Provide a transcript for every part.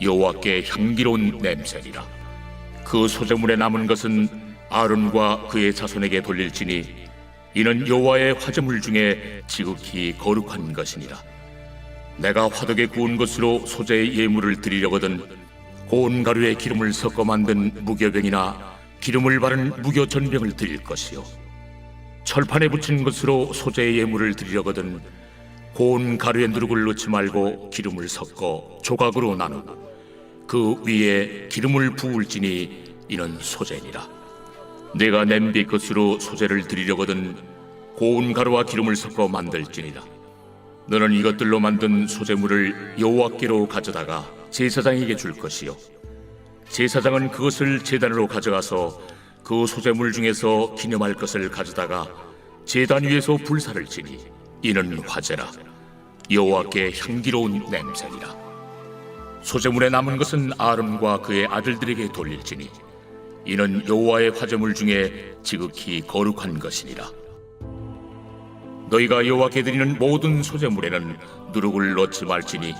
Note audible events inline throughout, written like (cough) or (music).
여호와께 향기로운 냄새니라 그 소재물에 남은 것은 아론과 그의 자손에게 돌릴지니 이는 여호와의 화제물 중에 지극히 거룩한 것이니라. 내가 화덕에 구운 것으로 소재의 예물을 드리려거든 고운 가루에 기름을 섞어 만든 무교병이나 기름을 바른 무교 전병을 드릴 것이요 철판에 붙인 것으로 소재의 예물을 드리려거든 고운 가루에 누룩을 넣지 말고 기름을 섞어 조각으로 나누고 그 위에 기름을 부을지니 이는 소재니라. 내가 냄비 것으로 소재를 드리려거든 고운 가루와 기름을 섞어 만들지니라. 너는 이것들로 만든 소재물을 여호와께로 가져다가 제사장에게 줄 것이요. 제사장은 그것을 제단으로 가져가서 그 소재물 중에서 기념할 것을 가져다가 제단 위에서 불사를 지니 이는 화제라. 여호와께 향기로운 냄새니라. 소재물에 남은 것은 아론과 그의 아들들에게 돌릴지니 이는 여호와의 화제물 중에 지극히 거룩한 것이니라. 너희가 여호와께 드리는 모든 소재물에는 누룩을 넣지 말지니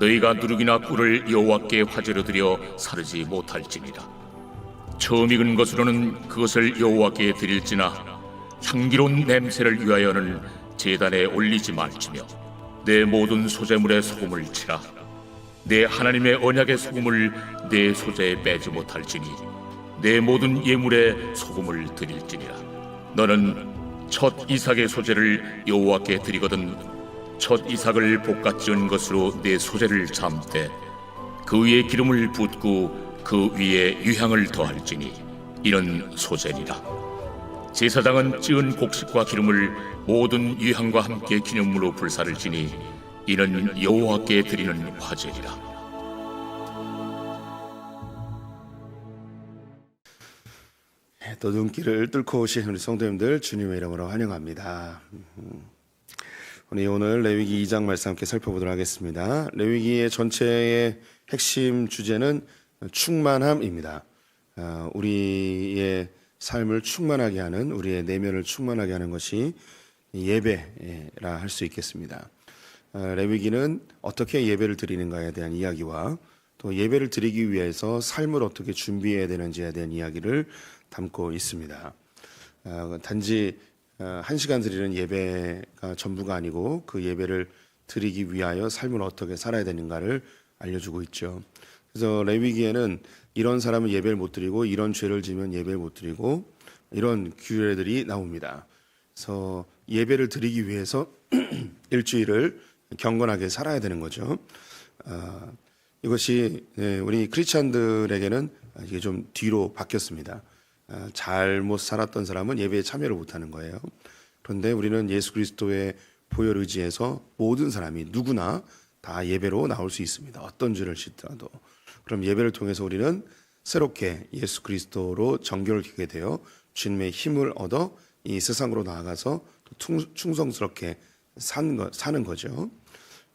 너희가 누룩이나 꿀을 여호와께 화제로 드려 사르지 못할지니라. 처음 익은 것으로는 그것을 여호와께 드릴지나 향기로운 냄새를 위하여는 제단에 올리지 말지며 내 모든 소재물에 소금을 치라. 내 하나님의 언약의 소금을 내 소재에 빼지 못할지니 내 모든 예물에 소금을 드릴지니라 너는 첫 이삭의 소재를 여호와께 드리거든 첫 이삭을 볶아 지은 것으로 내 소재를 잠때 그 위에 기름을 붓고 그 위에 유향을 더할지니 이는 소재니라 제사장은 찌은 곡식과 기름을 모든 유향과 함께 기념물로 불사를 지니 이는 여호와께 드리는 화제니라 또 눈길을 뚫고 오신 우리 성도님들 주님의 이름으로 환영합니다. 음, 우리 오늘 레위기 2장 말씀 함께 살펴보도록 하겠습니다. 레위기의 전체의 핵심 주제는 충만함입니다. 아, 우리의 삶을 충만하게 하는 우리의 내면을 충만하게 하는 것이 예배라 할 수 있겠습니다. 아, 레위기는 어떻게 예배를 드리는가에 대한 이야기와 또 예배를 드리기 위해서 삶을 어떻게 준비해야 되는지에 대한 이야기를 담고 있습니다. 아, 단지 한 시간 드리는 예배가 전부가 아니고 그 예배를 드리기 위하여 삶을 어떻게 살아야 되는가를 알려주고 있죠. 그래서 레위기에는 이런 사람은 예배를 못 드리고 이런 죄를 지면 예배를 못 드리고 이런 규례들이 나옵니다. 그래서 예배를 드리기 위해서 (clears throat) 일주일을 경건하게 살아야 되는 거죠. 아, 이것이 네, 우리 크리스천들에게는 이게 좀 뒤로 바뀌었습니다. 아, 잘못 살았던 사람은 예배에 참여를 못하는 거예요. 그런데 우리는 예수 그리스도의 보혈 의지에서 모든 사람이 누구나 다 예배로 나올 수 있습니다. 어떤 죄를 짓더라도. 그럼 예배를 통해서 우리는 새롭게 예수 그리스도로 정결을 기게 되어 주님의 힘을 얻어 이 세상으로 나아가서 충성스럽게 사는, 거죠.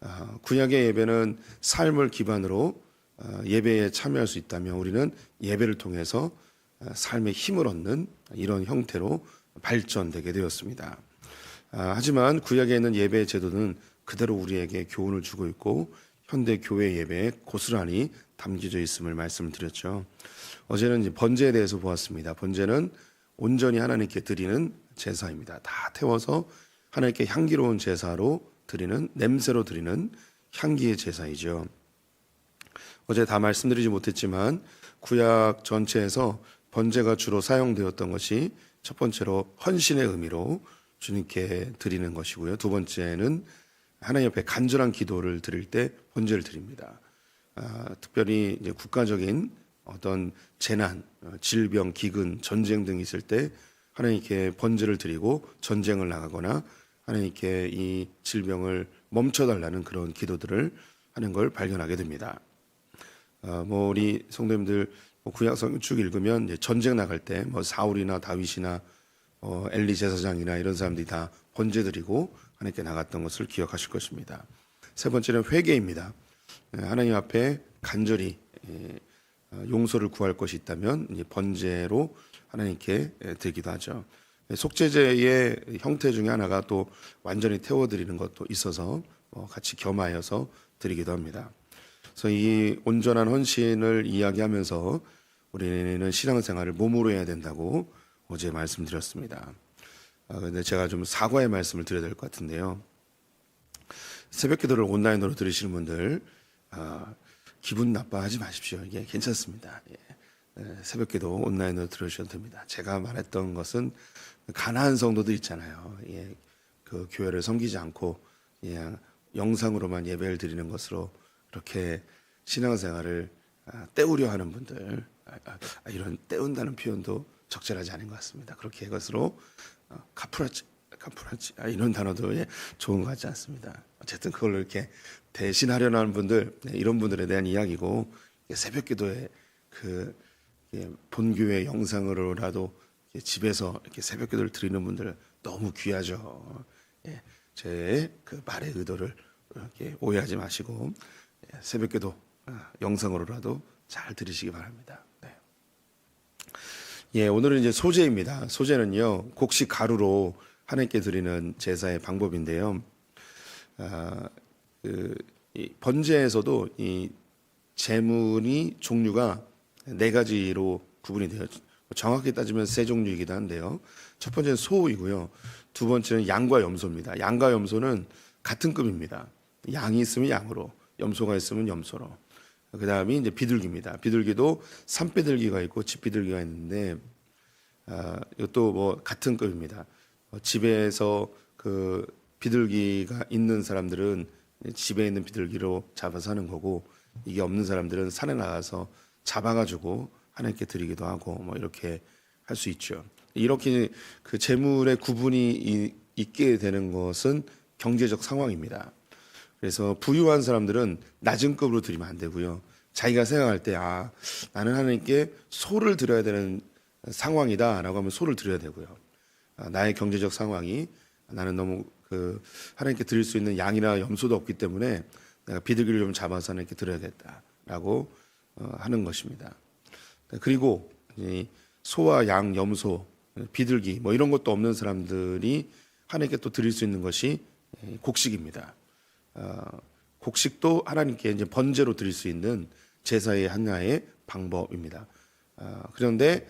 아, 구약의 예배는 삶을 기반으로 아, 예배에 참여할 수 있다면 우리는 예배를 통해서 삶의 힘을 얻는 이런 형태로 발전되게 되었습니다. 아, 하지만 구약에 있는 예배 제도는 그대로 우리에게 교훈을 주고 있고 현대 교회 예배에 고스란히 담겨져 있음을 말씀을 드렸죠. 어제는 번제에 대해서 보았습니다. 번제는 온전히 하나님께 드리는 제사입니다. 다 태워서 하나님께 향기로운 제사로 드리는 냄새로 드리는 향기의 제사이죠. 어제 다 말씀드리지 못했지만 구약 전체에서 번제가 주로 사용되었던 것이 첫 번째로 헌신의 의미로 주님께 드리는 것이고요. 두 번째는 하나님 옆에 간절한 기도를 드릴 때 번제를 드립니다. 아, 특별히 국가적인 어떤 재난, 어, 질병, 기근, 전쟁 등이 있을 때 하나님께 번제를 드리고 전쟁을 나가거나 하나님께 이 질병을 멈춰달라는 그런 기도들을 하는 걸 발견하게 됩니다. 어, 뭐 우리 성도님들 뭐 구약 성경 쭉 읽으면 전쟁 나갈 때 뭐 사울이나 다윗이나 어, 엘리 제사장이나 이런 사람들이 다 번제 드리고 하나님께 나갔던 것을 기억하실 것입니다. 세 번째는 회개입니다. 예, 하나님 앞에 간절히 예, 어, 용서를 구할 것이 있다면 번제로 하나님께 예, 드리기도 하죠. 예, 속죄제의 형태 중에 하나가 또 완전히 태워드리는 것도 있어서 어, 같이 겸하여서 드리기도 합니다. 그래서 이 온전한 헌신을 이야기하면서 우리는 신앙생활을 몸으로 해야 된다고 어제 말씀드렸습니다. 아, 근데 제가 좀 사과의 말씀을 드려야 될 것 같은데요. 새벽 기도를 온라인으로 들으시는 분들, 아, 기분 나빠하지 마십시오. 이게 괜찮습니다. 예. 예, 새벽 기도 온라인으로 들으셔도 됩니다. 제가 말했던 것은 가난한 성도들 있잖아요. 예, 그 교회를 섬기지 않고 예, 영상으로만 예배를 드리는 것으로 이렇게 신앙생활을 아, 때우려 하는 분들 아, 아, 아, 이런 때운다는 표현도 적절하지 않은 것 같습니다. 그렇게 것으로 어, 카프라치 카프라치 아, 이런 단어도 예, 좋은 것 같지 않습니다. 어쨌든 그걸로 이렇게 대신하려는 분들 네, 이런 분들에 대한 이야기고 예, 새벽 기도에 그 예, 본교회 영상으로라도 예, 집에서 이렇게 새벽 기도를 드리는 분들 너무 귀하죠. 예, 제그 말의 의도를 이렇게 오해하지 마시고 예, 새벽 기도 아, 영상으로라도 잘 들으시기 바랍니다. 네. 예, 오늘은 이제 소제입니다. 소제는요, 곡식 가루로 하나님께 드리는 제사의 방법인데요. 아, 그, 이 번제에서도 이 제물이 종류가 네 가지로 구분이 되어 정확히 따지면 세 종류이기도 한데요. 첫 번째는 소이고요. 두 번째는 양과 염소입니다. 양과 염소는 같은 급입니다. 양이 있으면 양으로, 염소가 있으면 염소로. 그 다음에 이제 비둘기입니다. 비둘기도 산비둘기가 있고 집비둘기가 있는데 아, 이것도 뭐 같은 급입니다. 어, 집에서 그 비둘기가 있는 사람들은 집에 있는 비둘기로 잡아서 하는 거고 이게 없는 사람들은 산에 나가서 잡아가지고 하나님께 드리기도 하고 뭐 이렇게 할 수 있죠. 이렇게 그 재물의 구분이 이- 있게 되는 것은 경제적 상황입니다. 그래서 부유한 사람들은 낮은 급으로 드리면 안 되고요. 자기가 생각할 때 아, 나는 하나님께 소를 드려야 되는 상황이다라고 하면 소를 드려야 되고요. 아, 나의 경제적 상황이 나는 너무 그 하나님께 드릴 수 있는 양이나 염소도 없기 때문에 내가 비둘기를 좀 잡아서 하나님께 드려야겠다라고 어, 하는 것입니다. 그리고 이 소와 양, 염소, 비둘기 뭐 이런 것도 없는 사람들이 하나님께 또 드릴 수 있는 것이 예, 곡식입니다. 어, 곡식도 하나님께 이제 번제로 드릴 수 있는 제사의 하나의 방법입니다. 어, 그런데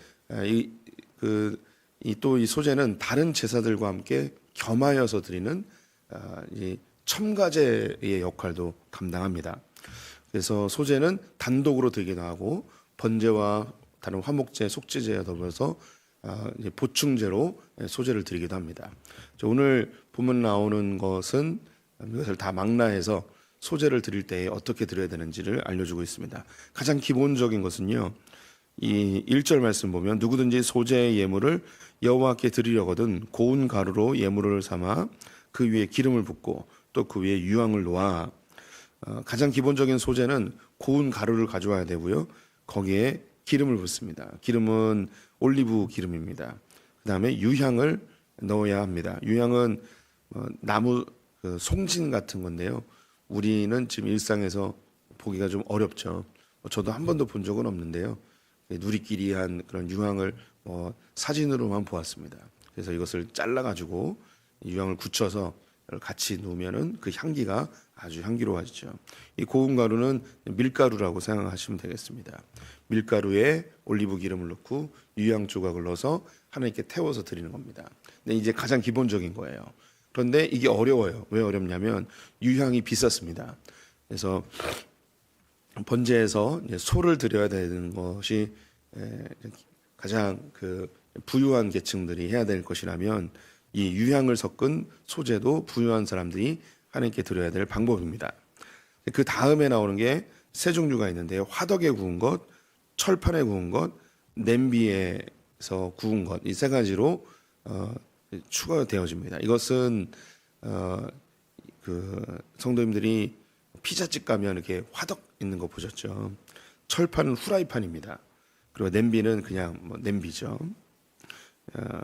그, 이또 이 소제는 다른 제사들과 함께 겸하여서 드리는 어, 이 첨가제의 역할도 감당합니다. 그래서 소제는 단독으로 드리기도 하고 번제와 다른 화목제, 속죄제와 더불어서 아, 보충제로 소제를 드리기도 합니다. 자, 오늘 보면 나오는 것은 이것을 다 망라해서 소제를 드릴 때 어떻게 드려야 되는지를 알려주고 있습니다. 가장 기본적인 것은요. 이 1절 말씀 보면 누구든지 소제의 예물을 여호와께 드리려거든 고운 가루로 예물을 삼아 그 위에 기름을 붓고 또 그 위에 유황을 놓아 어, 가장 기본적인 소재는 고운 가루를 가져와야 되고요. 거기에 기름을 붓습니다. 기름은 올리브 기름입니다. 그 다음에 유향을 넣어야 합니다. 유향은 어, 나무 그 송진 같은 건데요. 우리는 지금 일상에서 보기가 좀 어렵죠. 뭐 저도 한 번도 본 적은 없는데요. 누리끼리 한 그런 유향을 뭐 사진으로만 보았습니다. 그래서 이것을 잘라 가지고 유향을 굳혀서 같이 놓으면은 그 향기가 아주 향기로워지죠. 이 고운 가루는 밀가루라고 생각하시면 되겠습니다. 밀가루에 올리브 기름을 넣고 유향 조각을 넣어서 하나님께 태워서 드리는 겁니다. 근데 이제 가장 기본적인 거예요. 그런데 이게 어려워요. 왜 어렵냐면 유향이 비쌌습니다. 그래서 번제에서 소를 드려야 되는 것이 에, 가장 그 부유한 계층들이 해야 될 것이라면 이 유향을 섞은 소제도 부유한 사람들이 하나님께 드려야 될 방법입니다. 그 다음에 나오는 게 세 종류가 있는데요. 화덕에 구운 것, 철판에 구운 것, 냄비에서 구운 것 이 세 가지로 어, 추가되어집니다. 이것은 어, 그 성도님들이 피자집 가면 이렇게 화덕 있는 거 보셨죠? 철판은 후라이판입니다. 그리고 냄비는 그냥 뭐 냄비죠. 어,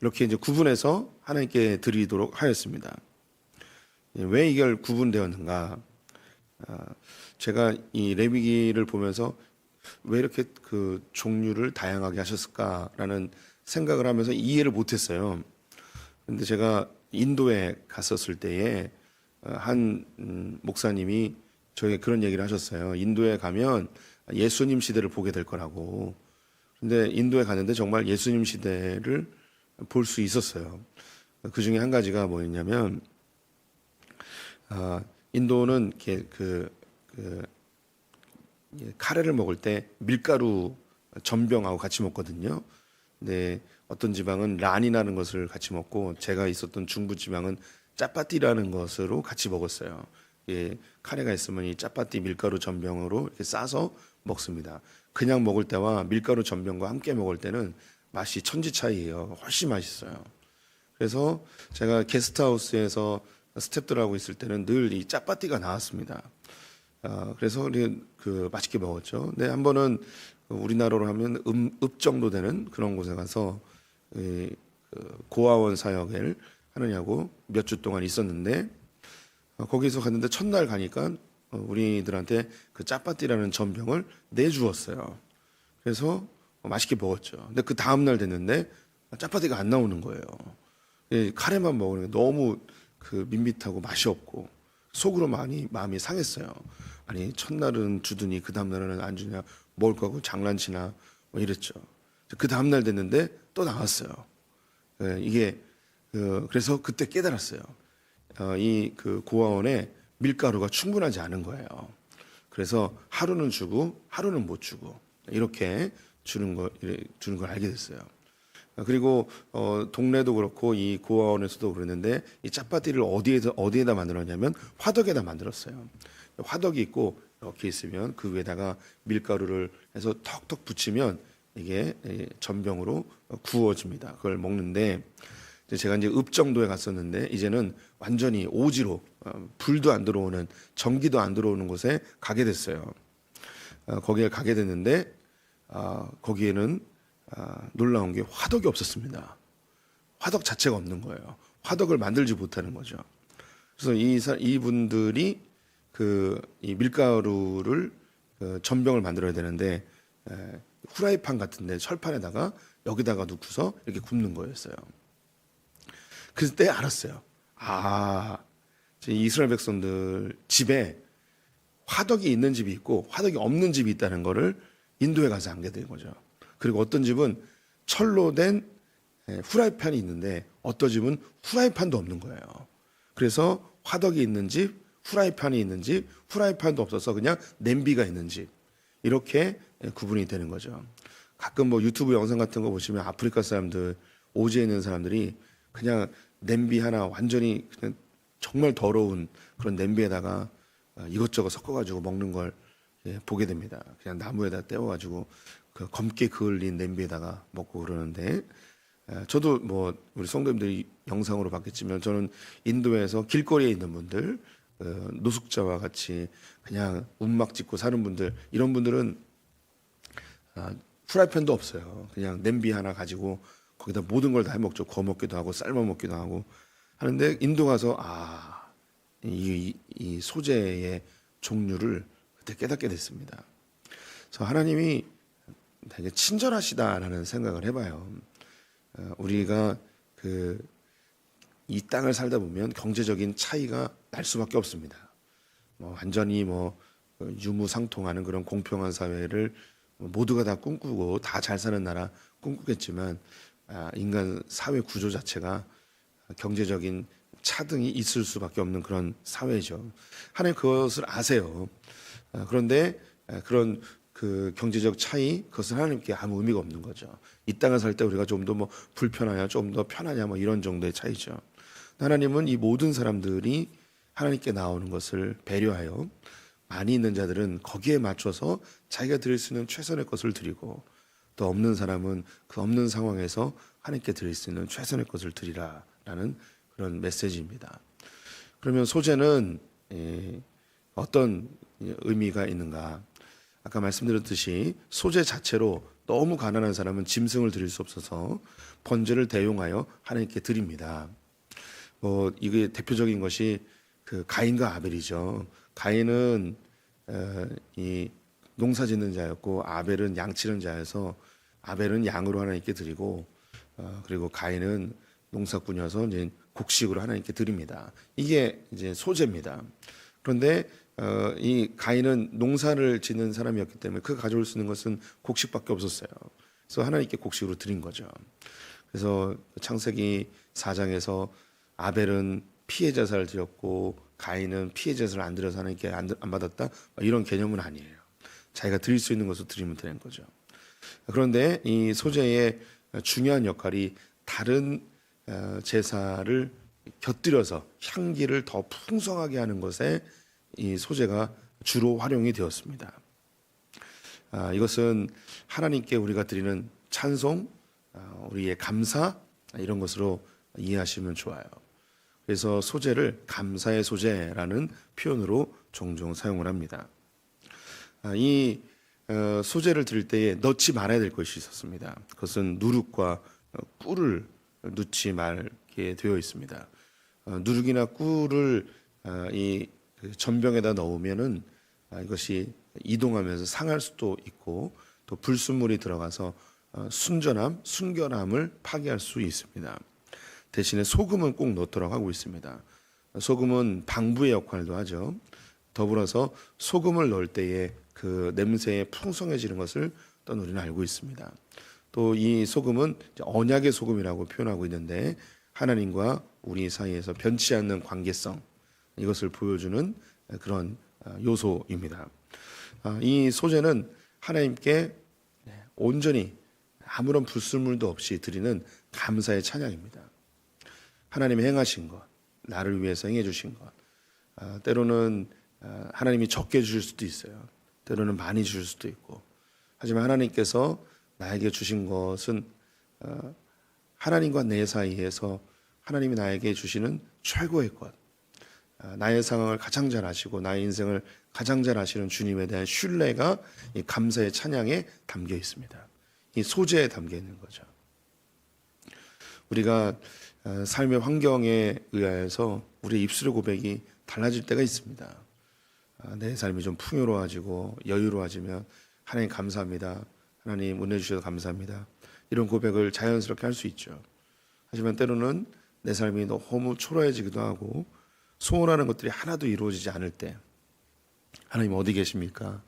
이렇게 이제 구분해서 하나님께 드리도록 하였습니다. 예, 왜 이걸 구분되었는가? 아, 제가 이 레위기를 보면서 왜 이렇게 그 종류를 다양하게 하셨을까라는 생각을 하면서 이해를 못했어요. 근데 제가 인도에 갔었을 때에 어, 한 음, 목사님이 저에게 그런 얘기를 하셨어요. 인도에 가면 예수님 시대를 보게 될 거라고. 근데 인도에 갔는데 정말 예수님 시대를 볼 수 있었어요. 그 중에 한 가지가 뭐였냐면, 아, 인도는 그, 그, 예, 카레를 먹을 때 밀가루 전병하고 같이 먹거든요. 근데 어떤 지방은 란이라는 것을 같이 먹고 제가 있었던 중부 지방은 짜파띠라는 것으로 같이 먹었어요. 예, 카레가 있으면 이 짜파띠 밀가루 전병으로 이렇게 싸서 먹습니다. 그냥 먹을 때와 밀가루 전병과 함께 먹을 때는 맛이 천지 차이예요. 훨씬 맛있어요. 그래서 제가 게스트하우스에서 스탭들하고 있을 때는 늘 이 짜파띠가 나왔습니다. 아, 그래서 우리 그 맛있게 먹었죠. 근데 한 번은 우리나라로 하면 음, 읍 정도 되는 그런 곳에 가서 이, 그 고아원 사역을 하느냐고 몇 주 동안 있었는데 어, 거기서 갔는데 첫날 가니까 어, 우리들한테 그 짜파띠라는 전병을 내주었어요. 그래서 어, 맛있게 먹었죠. 근데 그 다음 날 됐는데 짜파띠가 안 나오는 거예요. 이 카레만 먹으니까 너무 그 밋밋하고 맛이 없고 속으로 많이 마음이 상했어요. 아니 첫날은 주더니 그 다음 날은 안 주냐 먹을 거고 장난치나 뭐 이랬죠. 그 다음 날 됐는데 또 나왔어요. 예, 이게 그, 그래서 그때 깨달았어요. 어, 이그 고아원에 밀가루가 충분하지 않은 거예요. 그래서 하루는 주고 하루는 못 주고 이렇게 주는 거 이래- 주는 걸 알게 됐어요. 어, 그리고 어, 동네도 그렇고 이 고아원에서도 그랬는데 이 짜파띠를 어디에서 어디에다 만들었냐면 화덕에다 만들었어요. 화덕이 있고 이렇게 있으면 그 위에다가 밀가루를 해서 턱턱 붙이면 이게 예, 전병으로 구워집니다. 그걸 먹는데 이 제 제가 이제 읍 정도에 갔었는데 이제는 완전히 오지로 어, 불도 안 들어오는 전기도 안 들어오는 곳에 가게 됐어요. 어, 거기에 가게 됐는데 아, 거기에는 아, 놀라운 게 화덕이 없었습니다. 화덕 자체가 없는 거예요. 화덕을 만들지 못하는 거죠. 그래서 이 사- 이분들이 그 이 밀가루를 그 전병을 만들어야 되는데 에, 후라이판 같은데 철판에다가 여기다가 넣고서 이렇게 굽는 거였어요. 그때 알았어요. 아, 이스라엘 백성들 집에 화덕이 있는 집이 있고 화덕이 없는 집이 있다는 거를 인도에 가서 알게 된 거죠. 그리고 어떤 집은 철로 된 에, 후라이팬이 있는데 어떤 집은 후라이팬도 없는 거예요. 그래서 화덕이 있는 집, 후라이팬이 있는 집, 후라이팬도 없어서 그냥 냄비가 있는 집 이렇게 에, 구분이 되는 거죠. 가끔 뭐 유튜브 영상 같은 거 보시면 아프리카 사람들 오지에 있는 사람들이 그냥 냄비 하나 완전히 그냥 정말 더러운 그런 냄비에다가 어, 이것저것 섞어가지고 먹는 걸 예, 보게 됩니다. 그냥 나무에다 떼어가지고 그 검게 그을린 냄비에다가 먹고 그러는데 에, 저도 뭐 우리 성도님들이 영상으로 봤겠지만 저는 인도에서 길거리에 있는 분들 어, 노숙자와 같이 그냥 움막 짓고 사는 분들 이런 분들은 아, 프라이팬도 없어요. 그냥 냄비 하나 가지고 거기다 모든 걸 다 해먹죠. 구워 먹기도 하고 삶아 먹기도 하고 하는데 인도 가서 아, 이, 이, 이 소재의 종류를 그때 깨닫게 됐습니다. 그래서 하나님이 되게 친절하시다라는 생각을 해봐요. 어, 우리가 그 이 땅을 살다 보면 경제적인 차이가 날 수밖에 없습니다. 뭐 완전히 뭐 어, 유무상통하는 그런 공평한 사회를 모두가 다 꿈꾸고 다 잘 사는 나라 꿈꾸겠지만 아, 인간 사회 구조 자체가 경제적인 차등이 있을 수밖에 없는 그런 사회죠. 하나님 그것을 아세요. 아, 그런데 아, 그런 그 경제적 차이 그것은 하나님께 아무 의미가 없는 거죠. 이 땅을 살 때 우리가 좀 더 뭐 불편하냐, 좀 더 편하냐, 뭐 이런 정도의 차이죠. 하나님은 이 모든 사람들이 하나님께 나오는 것을 배려하여 많이 있는 자들은 거기에 맞춰서 자기가 드릴 수 있는 최선의 것을 드리고 또 없는 사람은 그 없는 상황에서 하나님께 드릴 수 있는 최선의 것을 드리라라는 그런 메시지입니다. 그러면 소재는 예, 어떤 의미가 있는가? 아까 말씀드렸듯이 소재 자체로 너무 가난한 사람은 짐승을 드릴 수 없어서 번제를 대용하여 하나님께 드립니다. 뭐 이게 대표적인 것이 그 가인과 아벨이죠. 가인은 어, 이 농사 짓는 자였고 아벨은 양 치는 자여서 아벨은 양으로 하나님께 드리고 어, 그리고 가인은 농사꾼이어서 이제 곡식으로 하나님께 드립니다. 이게 이제 소재입니다. 그런데 어, 이 가인은 농사를 짓는 사람이었기 때문에 그가 가져올 수 있는 것은 곡식밖에 없었어요. 그래서 하나님께 곡식으로 드린 거죠. 그래서 창세기 4장에서 아벨은 피해 제사를 드렸고 가인은 피해 제사를 안 드려서 하나님께 안, 안 받았다 이런 개념은 아니에요. 자기가 드릴 수 있는 것을 드리면 되는 거죠. 그런데 이 소재의 중요한 역할이 다른 어, 제사를 곁들여서 향기를 더 풍성하게 하는 것에 이 소재가 주로 활용이 되었습니다. 아, 이것은 하나님께 우리가 드리는 찬송, 아, 우리의 감사 이런 것으로 이해하시면 좋아요. 그래서 소재를 감사의 소재라는 표현으로 종종 사용을 합니다. 아, 이 어, 소재를 드릴 때에 넣지 말아야 될 것이 있었습니다. 그것은 누룩과 어, 꿀을 넣지 말게 되어 있습니다. 어, 누룩이나 꿀을 어, 이그 전병에다 넣으면은 아, 이것이 이동하면서 상할 수도 있고 또 불순물이 들어가서 어, 순전함, 순결함을 파괴할 수 있습니다. 대신에 소금은 꼭 넣도록 하고 있습니다. 소금은 방부의 역할도 하죠. 더불어서 소금을 넣을 때에 그 냄새에 풍성해지는 것을 또 우리는 알고 있습니다. 또 이 소금은 언약의 소금이라고 표현하고 있는데 하나님과 우리 사이에서 변치 않는 관계성 이것을 보여주는 그런 어, 요소입니다. 아, 이 소재는 하나님께 온전히 아무런 불순물도 없이 드리는 감사의 찬양입니다. 하나님이 행하신 것, 나를 위해서 행해 주신 것, 아, 때로는 아, 하나님이 적게 주실 수도 있어요. 때로는 많이 주실 수도 있고. 하지만 하나님께서 나에게 주신 것은 어, 하나님과 내 사이에서 하나님이 나에게 주시는 최고의 것, 아, 나의 상황을 가장 잘 아시고 나의 인생을 가장 잘 아시는 주님에 대한 신뢰가 이 감사의 찬양에 담겨 있습니다. 이 소재에 담겨 있는 거죠. 우리가 어, 삶의 환경에 의하여서 우리 입술의 고백이 달라질 때가 있습니다. 아, 내 삶이 좀 풍요로워지고 여유로워지면 하나님 감사합니다. 하나님 은혜 주셔서 감사합니다. 이런 고백을 자연스럽게 할 수 있죠. 하지만 때로는 내 삶이 너무 초라해지기도 하고 소원하는 것들이 하나도 이루어지지 않을 때 하나님 어디 계십니까?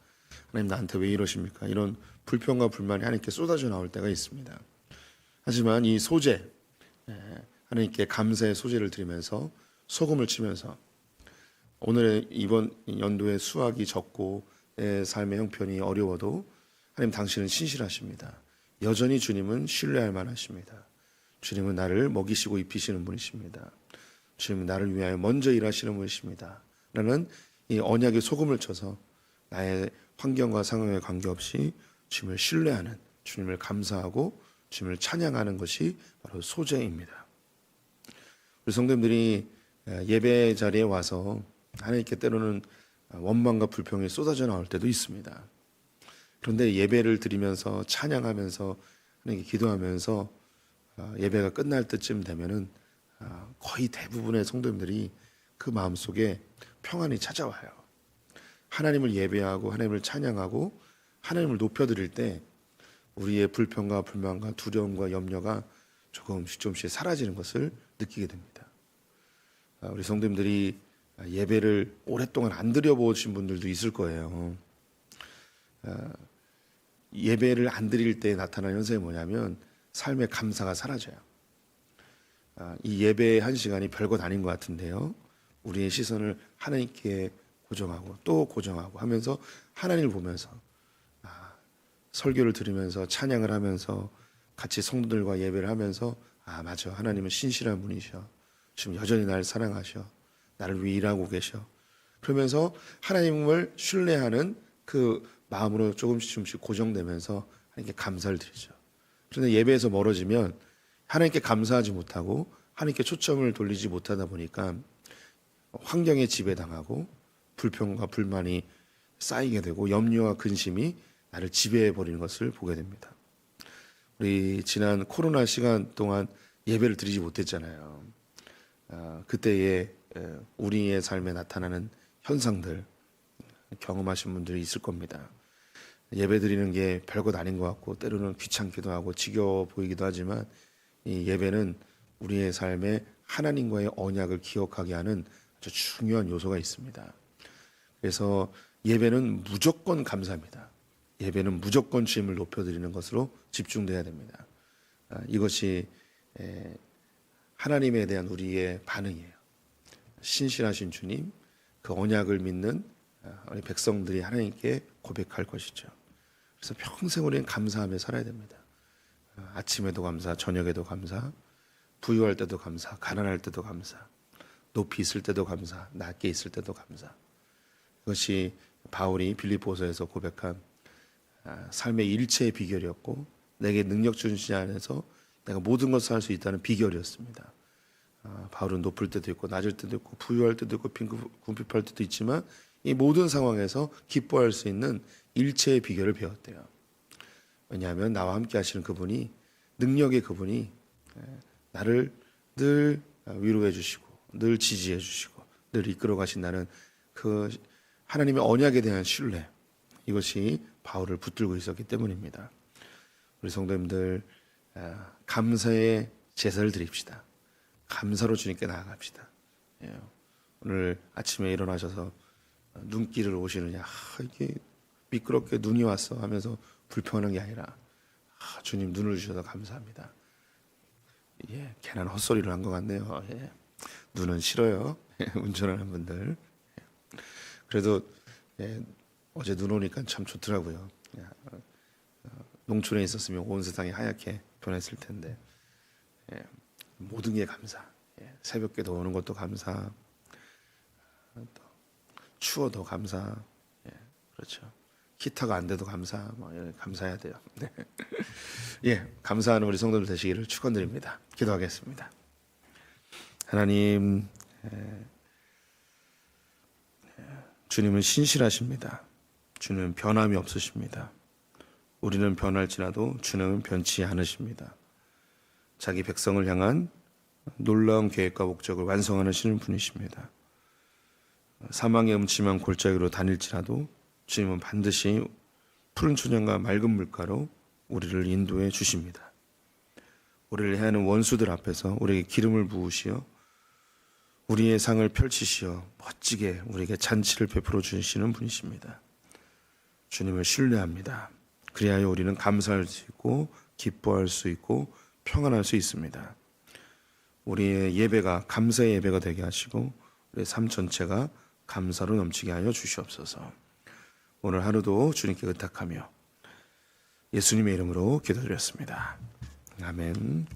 하나님 나한테 왜 이러십니까? 이런 불평과 불만이 하나님께 쏟아져 나올 때가 있습니다. 하지만 이 소재 예, 하나님께 감사의 소재를 드리면서 소금을 치면서 오늘의 이번 연도의 수학이 적고 내 삶의 형편이 어려워도 하나님 당신은 신실하십니다. 여전히 주님은 신뢰할 만하십니다. 주님은 나를 먹이시고 입히시는 분이십니다. 주님은 나를 위하여 먼저 일하시는 분이십니다. 라는 이 언약의 소금을 쳐서 나의 환경과 상황에 관계없이 주님을 신뢰하는 주님을 감사하고 주님을 찬양하는 것이 바로 소재입니다. 우리 성도님들이 예배 자리에 와서 하나님께 때로는 원망과 불평이 쏟아져 나올 때도 있습니다. 그런데 예배를 드리면서 찬양하면서 하나님께 기도하면서 어, 예배가 끝날 때쯤 되면은 어, 거의 대부분의 성도님들이 그 마음 속에 평안이 찾아와요. 하나님을 예배하고 하나님을 찬양하고 하나님을 높여드릴 때 우리의 불평과 불만과 두려움과 염려가 조금씩 조금씩 사라지는 것을 느끼게 됩니다. 아, 우리 성도님들이 예배를 오랫동안 안 드려보신 분들도 있을 거예요. 아, 예배를 안 드릴 때 나타나는 현상이 뭐냐면 삶의 감사가 사라져요. 아, 이 예배의 한 시간이 별것 아닌 것 같은데요. 우리의 시선을 하나님께 고정하고 또 고정하고 하면서 하나님을 보면서 아, 설교를 들으면서 찬양을 하면서 같이 성도들과 예배를 하면서 아 맞아 하나님은 신실한 분이셔 지금 여전히 나를 사랑하셔 나를 위해 일하고 계셔 그러면서 하나님을 신뢰하는 그 마음으로 조금씩 조금씩 고정되면서 하나님께 감사를 드리죠. 그런데 예배에서 멀어지면 하나님께 감사하지 못하고 하나님께 초점을 돌리지 못하다 보니까 환경에 지배당하고 불평과 불만이 쌓이게 되고 염려와 근심이 나를 지배해 버리는 것을 보게 됩니다. 우리 지난 코로나 시간 동안 예배를 드리지 못했잖아요. 아, 그때에 에, 우리의 삶에 나타나는 현상들 경험하신 분들이 있을 겁니다. 예배 드리는 게 별것 아닌 것 같고 때로는 귀찮기도 하고 지겨워 보이기도 하지만 이 예배는 우리의 삶에 하나님과의 언약을 기억하게 하는 아주 중요한 요소가 있습니다. 그래서 예배는 무조건 감사합니다. 예배는 무조건 주님을 높여드리는 것으로 집중돼야 됩니다. 아, 이것이 에, 하나님에 대한 우리의 반응이에요. 신실하신 주님, 그 언약을 믿는 아, 우리 백성들이 하나님께 고백할 것이죠. 그래서 평생 우리는 감사하며 살아야 됩니다. 아, 아침에도 감사, 저녁에도 감사, 부유할 때도 감사, 가난할 때도 감사, 높이 있을 때도 감사, 낮게 있을 때도 감사. 그것이 바울이 빌립보서에서 고백한 아, 삶의 일체의 비결이었고 내게 능력 주신 신 안에서 내가 모든 것을 할 수 있다는 비결이었습니다. 아, 바울은 높을 때도 있고 낮을 때도 있고 부유할 때도 있고 궁핍할 때도 있지만 이 모든 상황에서 기뻐할 수 있는 일체의 비결을 배웠대요. 왜냐하면 나와 함께 하시는 그분이 능력의 그분이 에, 나를 늘 위로해 주시고 늘 지지해 주시고 늘 이끌어 가신다는 그 하나님의 언약에 대한 신뢰 이것이 바울을 붙들고 있었기 때문입니다. 우리 성도님들 아, 감사의 제사를 드립시다. 감사로 주님께 나아갑시다. 예. 오늘 아침에 일어나셔서 눈길을 오시느냐 아, 이게 미끄럽게 눈이 왔어 하면서 불평하는 게 아니라 아, 주님 눈을 주셔서 감사합니다. 예, 괜한 헛소리를 한 것 같네요. 예. 눈은 싫어요. 예, 운전하는 분들. 예. 그래도 예, 어제 눈 오니까 참 좋더라고요. 어, 농촌에 있었으면 온 세상이 하얗게 변했을 텐데 예, 모든 게 감사. 예, 새벽에도 오는 것도 감사. 또 추워도 감사. 예, 그렇죠. 기타가 안 돼도 감사. 뭐 예, 감사해야 돼요. (laughs) 네. 예, 감사하는 우리 성도들 되시기를 축원드립니다. 기도하겠습니다. 하나님, 예, 주님은 신실하십니다. 주님은 변함이 없으십니다. 우리는 변할지라도 주님은 변치 않으십니다. 자기 백성을 향한 놀라운 계획과 목적을 완성하시는 분이십니다. 사망의 음침한 골짜기로 다닐지라도 주님은 반드시 푸른 초장과 맑은 물가로 우리를 인도해 주십니다. 우리를 해하는 원수들 앞에서 우리에게 기름을 부으시어 우리의 상을 펼치시어 멋지게 우리에게 잔치를 베풀어 주시는 분이십니다. 주님을 신뢰합니다. 그리하여 우리는 감사할 수 있고 기뻐할 수 있고 평안할 수 있습니다. 우리의 예배가 감사의 예배가 되게 하시고 우리의 삶 전체가 감사로 넘치게 하여 주시옵소서. 오늘 하루도 주님께 의탁하며 예수님의 이름으로 기도드렸습니다. 아멘.